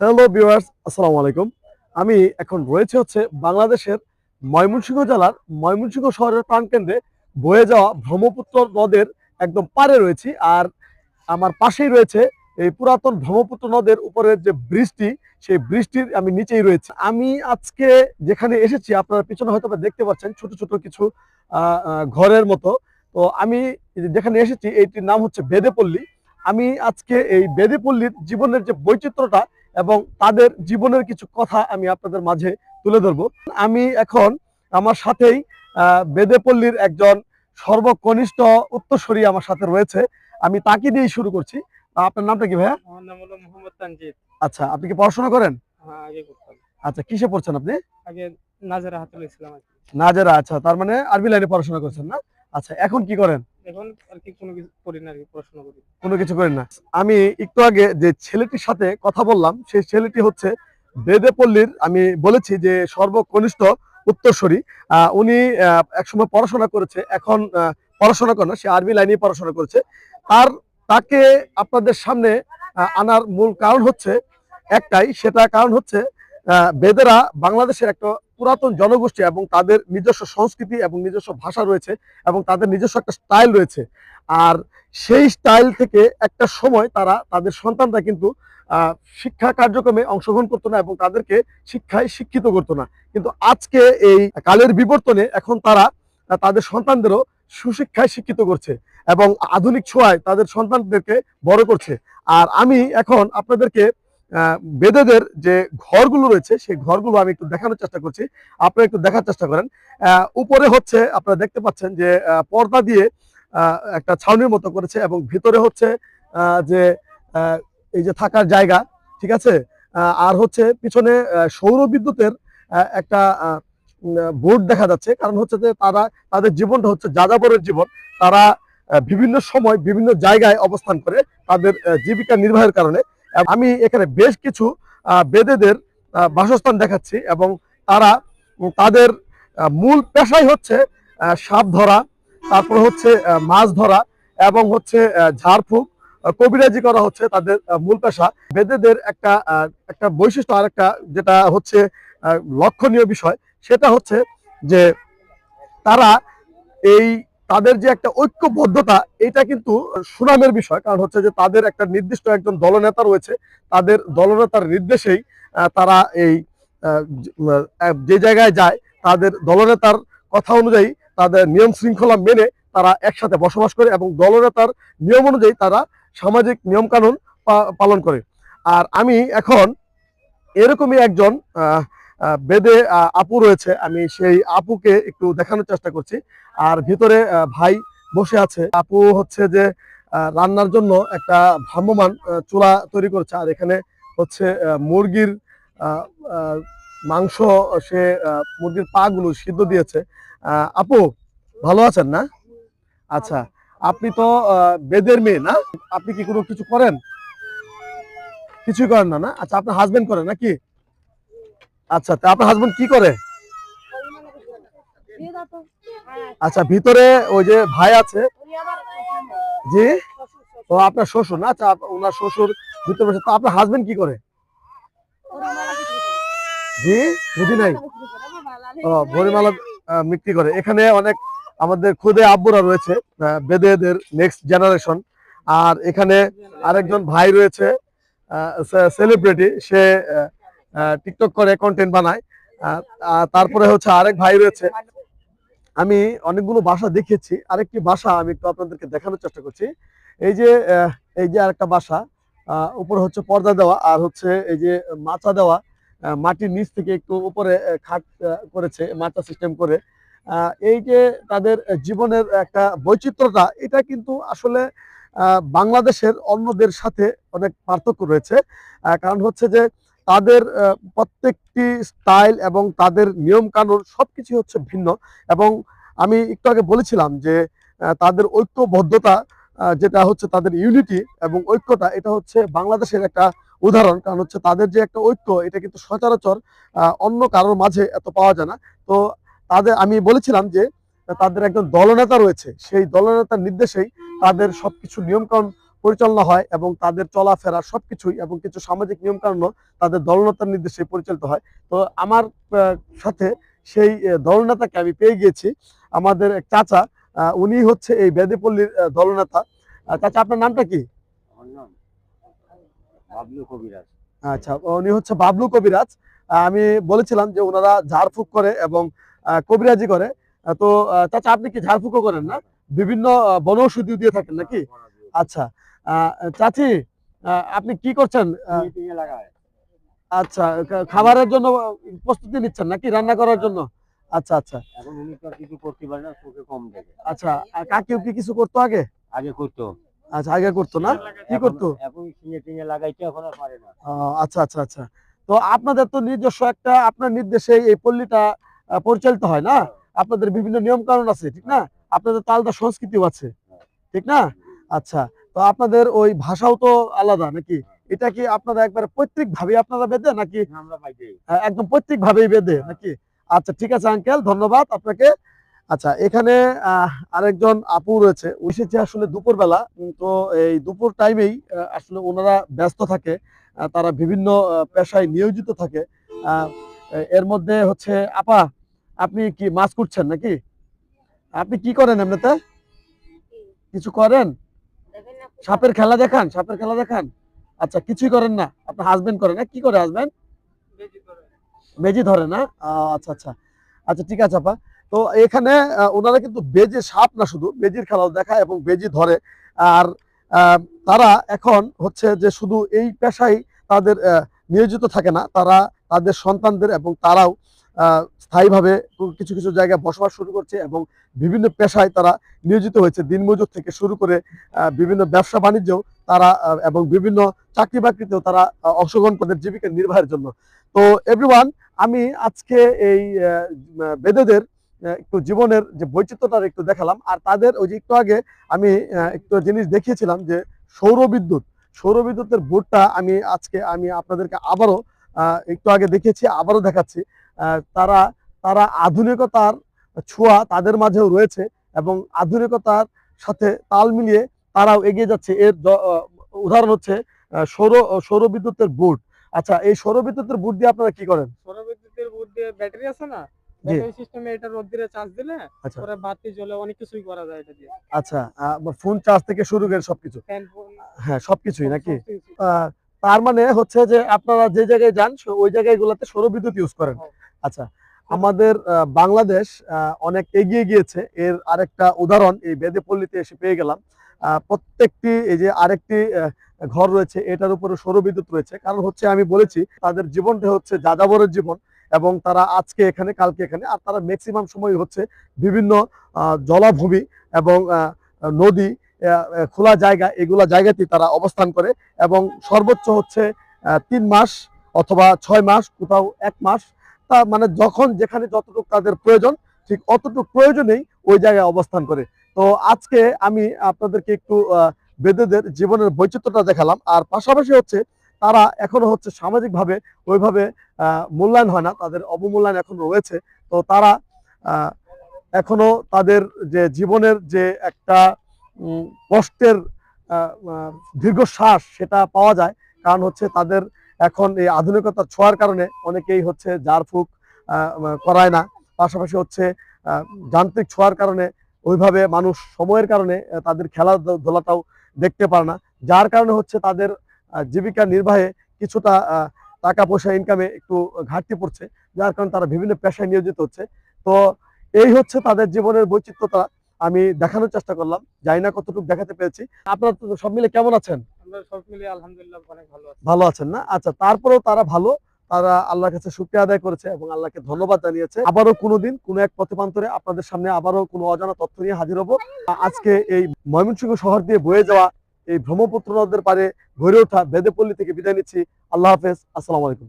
Hello viewers আসসালামু আলাইকুম। আমি এখন রয়েছে হচ্ছে বাংলাদেশের ময়মনসিংহ জেলার ময়মনসিংহ শহরের প্রাণকেন্দ্রে। বয়ে যাওয়া ব্রহ্মপুত্র নদের একদম পারে রয়েছি আর আমার পাশেই রয়েছে এই পুরাতন ব্রহ্মপুত্র নদের উপরের যে বৃষ্টি সেই বৃষ্টির আমি নিচেই রয়েছে। আমি আজকে যেখানে এসেছি, আপনারা পিছনে হয়তো দেখতে পাচ্ছেন ছোট ছোট কিছু ঘরের মতো। তো আমি যেখানে এসেছি, এইটির নাম হচ্ছে বেদেপল্লী। আমি আজকে এই বেদেপল্লীর জীবনের যে বৈচিত্র্যটা এবং তাদের জীবনের কিছু কথা আমি আপনাদের মাঝে তুলে ধরবো। আমি এখন আমার সাথেই বেদেপল্লীর একজন সর্বকনিষ্ঠ উত্তরসূরি আমার সাথে রয়েছে। আমি তাকে দিয়েই শুরু করছি। আপনার নামটা কি ভাইয়া? আমার নাম মোহাম্মদ তানজিদ। আচ্ছা আপনি কি পড়াশোনা করেন? হ্যাঁ আচ্ছা কিসে পড়ছেন আপনি? আগে নাজারা হাতুল ইসলাম আর নাজেরা আচ্ছা তার মানে আরবি লাইনে পড়াশোনা করছেন না? আচ্ছা এখন কি করেন? কোনো কিছু করি না আমি একটু আগে যে ছেলেটির সাথে কথা বললাম, সেই ছেলেটি হচ্ছে বেদেপল্লীর, আমি বলেছি যে সর্বকনিষ্ঠ উত্তরসূরি। উনি একসময় পড়াশোনা করেছে, এখন পড়াশোনা করে না, সে আর্মি লাইনে পড়াশোনা করেছে। আর তাকে আপনাদের সামনে আনার মূল কারণ হচ্ছে একটাই সেটা কারণ হচ্ছে বেদেরা বাংলাদেশের একটা পুরাতন জনগোষ্ঠী এবং তাদের নিজস্ব সংস্কৃতি এবং নিজস্ব ভাষা রয়েছে এবং তাদের নিজস্ব একটা স্টাইল রয়েছে। আর সেই স্টাইল থেকে একটা সময় তারা, তাদের সন্তানরা কিন্তু শিক্ষা কার্যক্রমে অংশগ্রহণ করতো না এবং তাদেরকে শিক্ষায় শিক্ষিত করতো না। কিন্তু আজকে এই কালের বিবর্তনে এখন তারা তাদের সন্তানদেরও সুশিক্ষায় শিক্ষিত করছে এবং আধুনিক ছোঁয়ায় তাদের সন্তানদেরকে বড় করছে। আর আমি এখন আপনাদেরকে বেদেদের যে ঘরগুলো রয়েছে, সেই ঘরগুলো আমি একটু দেখানোর চেষ্টা করছি। আপনারা একটু দেখার চেষ্টা করেন। উপরে হচ্ছে আপনারা দেখতে পাচ্ছেন যে পর্দা দিয়ে একটা ছাউনির মতো করেছে এবং ভিতরে হচ্ছে যে এই যে থাকার জায়গা, ঠিক আছে? আর হচ্ছে পিছনে সৌর বিদ্যুতের একটা বোর্ড দেখা যাচ্ছে। কারণ হচ্ছে যে তারা, তাদের জীবনটা হচ্ছে যাযাবরের জীবন। তারা বিভিন্ন সময় বিভিন্ন জায়গায় অবস্থান করে তাদের জীবিকা নির্বাহের কারণে। আমি এখানে বেশ কিছু বেদেদের বাসস্থান দেখাচ্ছি এবং তারা তাদের মূল পেশাই হচ্ছে সাপ ধরা, তারপর হচ্ছে মাছ ধরা এবং হচ্ছে ঝাড়ফুঁক কবিরাজি করা হচ্ছে তাদের মূল পেশা। বেদেদের একটা একটা বৈশিষ্ট্য আর একটা যেটা হচ্ছে লক্ষণীয় বিষয়, সেটা হচ্ছে যে তারা এই তাদের যে একটা ঐক্যবদ্ধতা, এটা কিন্তু সুনামের বিষয়। কারণ হচ্ছে যে তাদের একটা নির্দিষ্ট একজন দলনেতা রয়েছে। তাদের দলনেতার নির্দেশেই তারা এই যে জায়গায় যায়, তাদের দলনেতার কথা অনুযায়ী তাদের নিয়ম শৃঙ্খলা মেনে তারা একসাথে বসবাস করে এবং দলনেতার নিয়ম অনুযায়ী তারা সামাজিক নিয়ম কানুন পালন করে। আর আমি এখন এরকমই একজন বেদে আপু রয়েছে। আমি সেই আপুকে একটু দেখানোর চেষ্টা করছি। আর ভিতরে ভাই বসে আছে। আপু হচ্ছে যে রান্নার জন্য একটা ভ্রাম্যমান চুলা তৈরি করছে। আর এখানে হচ্ছে মুরগির মাংস, সে মুরগির পা গুলো সিদ্ধ দিয়েছে। আপু, ভালো আছেন না? আচ্ছা আপনি তো বেদের মেয়ে না? আপনি কি কোনো কিছু করেন? কিছুই করেন না না? আচ্ছা আপনার হাজবেন্ড করেন নাকি? আচ্ছা তা আপনার হাজবেন্ড কি করে? আচ্ছা ভিতরে ওই যে ভাই আছে। জি? ও আপনার শ্বশুর না? আচ্ছা ওনার শ্বশুর ভিতরে বসে তো আপনার হাজবেন্ড কি করে? জি? বুঝি নাই? ও, ভরিমালা বিক্রি করে। এখানে অনেক আমাদের খুদে আব্বুরা রয়েছে বেদেদের নেক্সট জেনারেশন আর এখানে আরেকজন ভাই রয়েছে সেলিব্রিটি সে টিকটক করে কন্টেন্ট বানায়। তারপরে হচ্ছে আরেক ভাই রয়েছে। আমি অনেকগুলো বাসা দেখেছি। আরেকটি বাসা আমি একটু আপনাদেরকে দেখানোর চেষ্টা করছি। এই যে এই যে আরেকটা বাসা উপরে হচ্ছে পর্দা দেওয়া আর হচ্ছে এই যে মাচা দেওয়া মাটির নিচ থেকে একটু উপরে খাট করেছে, মাচা সিস্টেম করে। এই যে তাদের জীবনের একটা বৈচিত্র্যটা, এটা কিন্তু আসলে বাংলাদেশের অন্যদের সাথে অনেক পার্থক্য রয়েছে। কারণ হচ্ছে যে তাদের প্রত্যেকটি স্টাইল এবং তাদের নিয়ম কানুন সবকিছু হচ্ছে ভিন্ন। এবং আমি একটু আগে বলেছিলাম যে তাদের ঐক্যবদ্ধতা যেটা হচ্ছে তাদের ইউনিটি এবং ঐক্যটা, এটা হচ্ছে বাংলাদেশের একটা উদাহরণ। কারণ হচ্ছে তাদের যে একটা ঐক্য, এটা কিন্তু সচরাচর অন্য কারোর মাঝে এত পাওয়া যায় না। তো তাদের, আমি বলেছিলাম যে, তাদের একজন দলনেতা রয়েছে। সেই দলনেতার নির্দেশেই তাদের সবকিছু নিয়মকানুন পরিচালনা হয় এবং তাদের চলাফেরা সবকিছুই এবং কিছু সামাজিক নিয়ম কানুন তাদের দলনেতার নির্দেশে পরিচালিত হয়। তো আমার সাথে সেই দলনেতাকে আমি পেয়ে গিয়েছি। আমাদের এক চাচা উনি হচ্ছে এই বেদেপল্লীর দলনেতা। চাচা আপনার নামটা কি? বাবলু কবিরাজ। আচ্ছা উনি হচ্ছে বাবলু কবিরাজ। আমি বলেছিলাম যে ওনারা ঝাড়ফুঁক করে এবং কবিরাজি করে। তো চাচা আপনি কি ঝাড়ফুঁকও করেন না? বিভিন্ন বনৌষধিও দিয়ে থাকেন নাকি? আচ্ছা আহ, চাচি আপনি কি করছেন? আচ্ছা খাবারের জন্য প্রস্তুতি নিচ্ছেন নাকি রান্না করার জন্য? আচ্ছা আচ্ছা। এখন উনি তো কিছু করতে পারে না চোখে কম দেখে আচ্ছা আর কাকিও কি কিছু করতো আগে? আগে করতো। আচ্ছা আগে করতো না? কি করতো? এখন টিঙে টিঙে লাগাইতে এখন আর পারে না। আচ্ছা আচ্ছা আচ্ছা। তো আপনাদের তো নিজস্ব একটা আপনার নির্দেশে এই পল্লীটা পরিচালিত হয় না? আপনাদের বিভিন্ন নিয়ম কানুন আছে ঠিক না? আপনাদের তো আলাদা সংস্কৃতিও আছে ঠিক না? আচ্ছা তো আপনাদের ওই ভাষাও তো আলাদা নাকি? এটা কি আপনারা একবার পৈতৃক ভাবে আপনারা বেঁধে নাকি? আহ, একদম পৈতৃক ভাবেই বেঁধে নাকি? আচ্ছা ঠিক আছে আঙ্কেল ধন্যবাদ আপনাকে। আচ্ছা এখানে আরেকজন আপু রয়েছে। এসেছে আসলে দুপুরবেলা তো এই দুপুর টাইমেই আসলে ওনারা ব্যস্ত থাকে। তারা বিভিন্ন পেশায় নিয়োজিত থাকে। আহ, এর মধ্যে হচ্ছে আপা আপনি কি মাছ করছেন নাকি? আপনি কি করেন এমনিতে? কিছু করেন? সাপের খেলা দেখান সাপের খেলা দেখান। আচ্ছা কিছুই করেন না। আপনার হাজবেন্ড করে না? কি করে হাজবেন্ড বেজি ধরে। না? আচ্ছা আচ্ছা। আচ্ছা ঠিক আছে আপা। তো এখানে ওনারা কিন্তু বেজে সাপ না শুধু বেজির খেলাও দেখায় এবং বেজি ধরে। আর তারা এখন হচ্ছে যে শুধু এই পেশায় তাদের নিয়োজিত থাকে না। তারা তাদের সন্তানদের এবং তারাও স্থায়ীভাবে কিছু কিছু জায়গায় বসবাস শুরু করছে এবং বিভিন্ন পেশায় তারা নিয়োজিত হয়েছে। দিনমজুর থেকে শুরু করে বিভিন্ন ব্যবসা বাণিজ্যও তারা এবং বিভিন্ন চাকরি বাকরিতেও তারা অংশগ্রহণ করে জীবিকা নির্বাহের জন্য। তো এভরিওয়ান আমি আজকে এই বেদেদের একটু জীবনের যে বৈচিত্র্যটা একটু দেখালাম। আর তাদের ওই যে একটু আগে আমি একটু জিনিস দেখিয়েছিলাম যে সৌরবিদ্যুৎ সৌরবিদ্যুতের বোর্ডটা আমি আজকে, আমি আপনাদেরকে আবারও একটু আগে দেখিয়েছি, আবারও দেখাচ্ছি। তারা তারা আধুনিকতার ছোঁয়া তাদের মাঝেও রয়েছে এবং আধুনিকতার সাথে তাল মিলিয়ে তারাও এগিয়ে যাচ্ছে। এর উদাহরণ হচ্ছে সৌর সৌরবিদ্যুতের বোর্ড। আচ্ছা এই সৌরবিদ্যুতের বোর্ড দিয়ে আপনারা কি করেন? সৌরবিদ্যুতের বোর্ড দিয়ে ব্যাটারি আছে না? জি। ব্যাটারি সিস্টেমে এটা রোদ চার্জ দিলে আচ্ছা। পরে বাতি জ্বলে অনেক কিছুই করা যায় এটা দিয়ে। আচ্ছা ফোন চার্জ থেকে শুরু করে সবকিছু। হ্যাঁ সবকিছুই নাকি? আহ, তার মানে হচ্ছে যে আপনারা যে জায়গায় যান ওই জায়গাগুলোতে সৌরবিদ্যুৎ ইউজ করেন। হ্যাঁ। আচ্ছা আমাদের বাংলাদেশ অনেক এগিয়ে গিয়েছে। এর আরেকটা উদাহরণ, এই বেদেপল্লীতে এসে পেয়ে গেলাম। প্রত্যেকটি, এই যে আরেকটি ঘর রয়েছে, এটার উপরে সৌরবিদ্যুৎ রয়েছে। কারণ হচ্ছে আমি বলেছি, তাদের জীবনটা হচ্ছে যাযাবরের জীবন এবং তারা আজকে এখানে, কালকে এখানে, আর তারা ম্যাক্সিমাম সময় হচ্ছে বিভিন্ন জলাভূমি এবং নদী খোলা জায়গা, এগুলা জায়গাতেই তারা অবস্থান করে এবং সর্বোচ্চ হচ্ছে তিন মাস অথবা ছয় মাস, কোথাও এক মাস মানে যখন যেখানে যতটুকু তাদের প্রয়োজন, ঠিক অতটুকু প্রয়োজনেই ওই জায়গায় অবস্থান করে। তো আজকে আমি আপনাদেরকে একটু বেদেদের জীবনের বৈচিত্র্যটা দেখালাম। আর পাশাপাশি হচ্ছে তারা এখনও হচ্ছে সামাজিকভাবে ওইভাবে মূল্যায়ন হয় না। তাদের অবমূল্যায়ন এখনও রয়েছে। তো তারা এখনও তাদের যে জীবনের যে একটা কষ্টের দীর্ঘশ্বাস সেটা পাওয়া যায়। কারণ হচ্ছে তাদের এখন এই আধুনিকতার ছোঁয়ার কারণে অনেকেই হচ্ছে জারফুক করায় না। পাশাপাশি হচ্ছে যান্ত্রিক ছোঁয়ার কারণে ওইভাবে মানুষ সময়ের কারণে তাদের খেলাধুলাটাও দেখতে পারে না। যার কারণে হচ্ছে তাদের জীবিকা নির্বাহে কিছুটা টাকা পয়সা ইনকামে একটু ঘাটতি পড়ছে, যার কারণে তারা বিভিন্ন পেশায় নিয়োজিত হচ্ছে। তো এই হচ্ছে তাদের জীবনের বৈচিত্র্যতা। আমি দেখানোর চেষ্টা করলাম, জানি না কতটুকু দেখাতে পেরেছি। আপনারা সব মিলে কেমন আছেন? ভালো আছি। ভালো আছেন না? আচ্ছা তারপরেও তারা ভালো। তারা আল্লাহর কাছে শুক্রিয়া আদায় করেছে এবং আল্লাহকে ধন্যবাদ জানিয়েছে। আবারও কোনোদিন কোনো এক পথে আপনাদের সামনে আবারও কোনো অজানা তথ্য নিয়ে হাজির হব। আজকে এই ময়মনসিংহ শহর দিয়ে বয়ে যাওয়া এই ব্রহ্মপুত্র নদের পারে গড়ে ওঠা বেদেপল্লী থেকে বিদায় নিচ্ছি। আল্লাহ হাফেজ। আসসালামু আলাইকুম।